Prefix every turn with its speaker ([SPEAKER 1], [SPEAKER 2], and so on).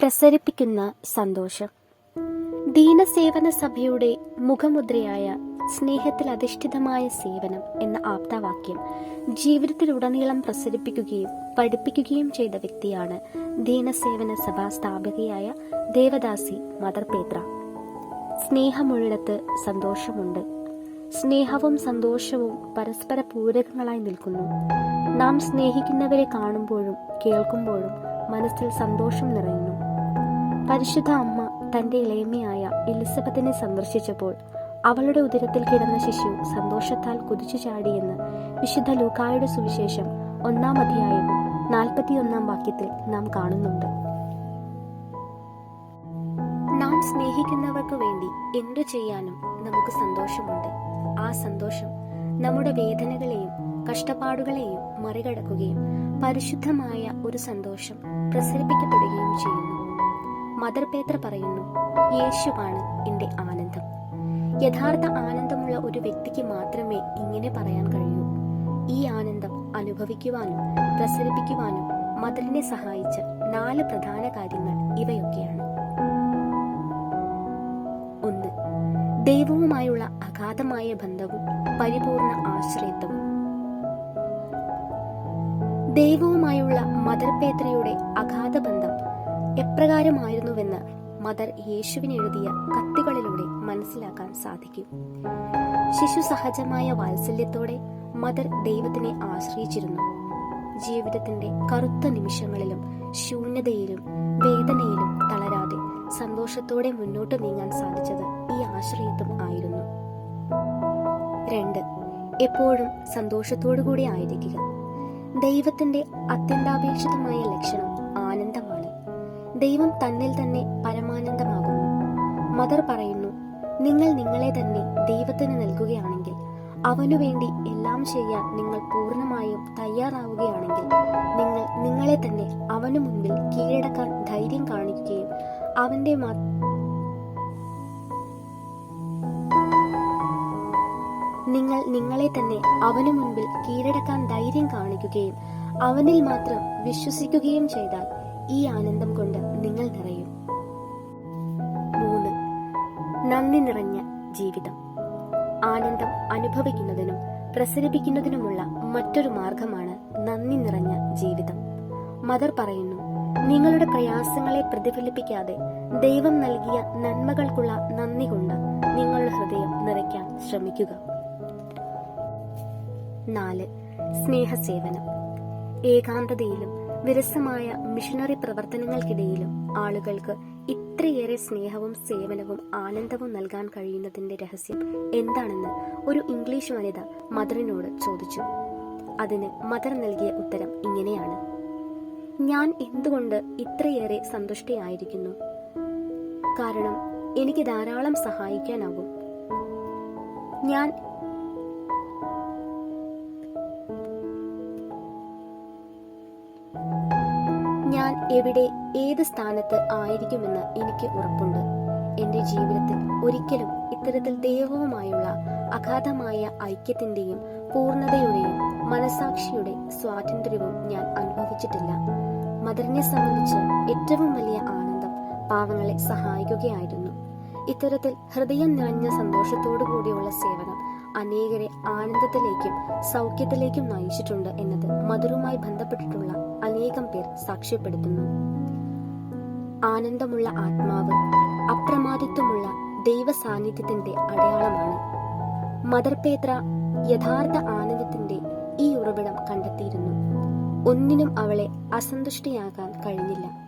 [SPEAKER 1] പ്രസരിപ്പിക്കുന്ന സന്തോഷം. ദീനസേവന സഭയുടെ മുഖമുദ്രയായ സ്നേഹത്തിൽ അധിഷ്ഠിതമായ സേവനം എന്ന ആപ്തവാക്യം ജീവിതത്തിലുടനീളം പ്രസരിപ്പിക്കുകയും പഠിപ്പിക്കുകയും ചെയ്ത വ്യക്തിയാണ് ദീനസേവന സഭാ സ്ഥാപകയായ ദേവദാസി മദർ പേത്ര. സ്നേഹമുള്ളിടത്ത് സന്തോഷമുണ്ട്. സ്നേഹവും സന്തോഷവും പരസ്പര പൂരകങ്ങളായി നിൽക്കുന്നു. നാം സ്നേഹിക്കുന്നവരെ കാണുമ്പോഴും കേൾക്കുമ്പോഴും മനസ്സിൽ സന്തോഷം നിറയുന്നു. പരിശുദ്ധ അമ്മ തന്റെ ഇളയമയായ എലിസബത്തിനെ സന്ദർശിച്ചപ്പോൾ അവളുടെ ഉദരത്തിൽ കിടന്ന ശിശു സന്തോഷത്താൽ കുതിച്ചു ചാടിയെന്ന് വിശുദ്ധ ലൂക്കായുടെ സുവിശേഷം ഒന്നാം അധ്യായം നാൽപ്പത്തിയൊന്നാം വാക്യത്തിൽ നാം കാണുന്നുണ്ട്. നാം സ്നേഹിക്കുന്നവർക്ക് വേണ്ടി എന്തു ചെയ്യാനും നമുക്ക് സന്തോഷമുണ്ട്. ആ സന്തോഷം നമ്മുടെ വേദനകളെയും കഷ്ടപ്പാടുകളെയും മറികടക്കുകയും പരിശുദ്ധമായ ഒരു സന്തോഷം പ്രസരിപ്പിക്കപ്പെടുകയും ചെയ്യുന്നു. മദർ പേത്ര പറയുന്നു യേശുവാണ് എന്റെ ആനന്ദം. യഥാർത്ഥ ആനന്ദമുള്ള ഒരു വ്യക്തിക്ക് മാത്രമേ ഇങ്ങനെ പറയാൻ കഴിയൂ. ഈ ആനന്ദം അനുഭവിക്കുവാനും പ്രസരിപ്പിക്കുവാനും മദറിനെ സഹായിച്ച നാല് പ്രധാന കാര്യങ്ങൾ ഇവയൊക്കെയാണ്. ഒന്ന് ദൈവവുമായുള്ള അഗാധമായ ബന്ധവും പരിപൂർണ ആശ്രയത്വവും. ദൈവവുമായുള്ള എപ്രകാരമായിരുന്നുവെന്ന് മദർ യേശുവിന് എഴുതിയ കത്തുകളിലൂടെ മനസ്സിലാക്കാൻ സാധിക്കും. ശിശു സഹജമായ വാത്സല്യത്തോടെ മദർ ദൈവത്തിനെ ആശ്രയിച്ചിരുന്നു. ജീവിതത്തിന്റെ കറുത്ത നിമിഷങ്ങളിലും ശൂന്യതയിലും വേദനയിലും തളരാതെ സന്തോഷത്തോടെ മുന്നോട്ട് നീങ്ങാൻ സാധിച്ചത് ഈ ആശ്രയത്വം ആയിരുന്നു. രണ്ട് എപ്പോഴും സന്തോഷത്തോടു കൂടി ആയിരിക്കുക. ദൈവത്തിന്റെ അത്യന്താപേക്ഷിതമായ ലക്ഷണം ദൈവം തന്നിൽ തന്നെ പരമാനന്ദമാകുന്നു. മദർ പറയുന്നു നിങ്ങൾ നിങ്ങളെ തന്നെ ദൈവത്തിന് നൽകുകയാണെങ്കിൽ അവനു വേണ്ടി എല്ലാം ചെയ്യാൻ നിങ്ങൾ പൂർണമായും തയ്യാറാവുകയാണെങ്കിൽ നിങ്ങൾ നിങ്ങളെ തന്നെ അവനു മുൻപിൽ കീഴടക്കാൻ ധൈര്യം കാണിക്കുകയും അവന്റെ നിങ്ങൾ നിങ്ങളെ തന്നെ അവനു മുൻപിൽ കീഴടക്കാൻ ധൈര്യം കാണിക്കുകയും അവനിൽ മാത്രം വിശ്വസിക്കുകയും ചെയ്താൽ ഈ ആനന്ദം കൊണ്ട് നിങ്ങൾ നിറയും. മൂന്ന് നന്ദി നിറഞ്ഞ ജീവിതം. ആനന്ദം അനുഭവിക്കുന്നതിനും പ്രസരിപ്പിക്കുന്നതിനുമുള്ള മറ്റൊരു മാർഗമാണ് നന്ദി നിറഞ്ഞ ജീവിതം. മദർ പറയുന്നു നിങ്ങളുടെ പ്രയാസങ്ങളെ പ്രതിഫലിപ്പിക്കാതെ ദൈവം നൽകിയ നന്മകൾക്കുള്ള നന്ദി കൊണ്ട് നിങ്ങളുടെ ഹൃദയം നിറയ്ക്കാൻ ശ്രമിക്കുക. നാല് സ്നേഹസേവനം. ഏകാന്തതയിലും വിരസമായ മിഷണറി പ്രവർത്തനങ്ങൾക്കിടയിലും ആളുകൾക്ക് ഇത്രയേറെ സ്നേഹവും സേവനവും ആനന്ദവും നൽകാൻ കഴിയുന്നതിന്റെ രഹസ്യം എന്താണെന്ന് ഒരു ഇംഗ്ലീഷ് വനിത മദറിനോട് ചോദിച്ചു. അതിന് മദർ നൽകിയ ഉത്തരം ഇങ്ങനെയാണ്. ഞാൻ എന്തുകൊണ്ട് ഇത്രയേറെ സന്തുഷ്ടയായിരിക്കുന്നു? കാരണം എനിക്ക് ധാരാളം സഹായിക്കാനാകും. ഞാൻ ഞാൻ എവിടെ ഏത് സ്ഥാനത്ത് ആയിരിക്കുമെന്ന് എനിക്ക് ഉറപ്പുണ്ട്. എന്റെ ജീവിതത്തിൽ ഒരിക്കലും ഇത്തരത്തിൽ ദൈവവുമായുള്ള അഗാധമായ ഐക്യത്തിന്റെയും പൂർണതയുടെയും മനസാക്ഷിയുടെ സ്വാതന്ത്ര്യവും ഞാൻ അനുഭവിച്ചിട്ടില്ല. മദറിനെ സംബന്ധിച്ച് ഏറ്റവും വലിയ ആനന്ദം പാവങ്ങളെ സഹായിക്കുകയായിരുന്നു. ഇത്തരത്തിൽ ഹൃദയം നിറഞ്ഞ സന്തോഷത്തോടു കൂടിയുള്ള സേവനം അനേകരെ ആനന്ദത്തിലേക്കും സൗഖ്യത്തിലേക്കും നയിച്ചിട്ടുണ്ട് എന്നത് മധുരവുമായി ബന്ധപ്പെട്ടിട്ടുള്ള അനേകം പേർ സാക്ഷ്യപ്പെടുത്തുന്നു. ആനന്ദമുള്ള ആത്മാവ് അപ്രമാദിത്വമുള്ള ദൈവ സാന്നിധ്യത്തിന്റെ അടയാളമാണ്. മദർ പേത്ര യഥാർത്ഥ ആനന്ദത്തിന്റെ ഈ ഉറവിടം കണ്ടെത്തിയിരുന്നു. ഒന്നിനും അവളെ അസന്തുഷ്ടിയാകാൻ കഴിഞ്ഞില്ല.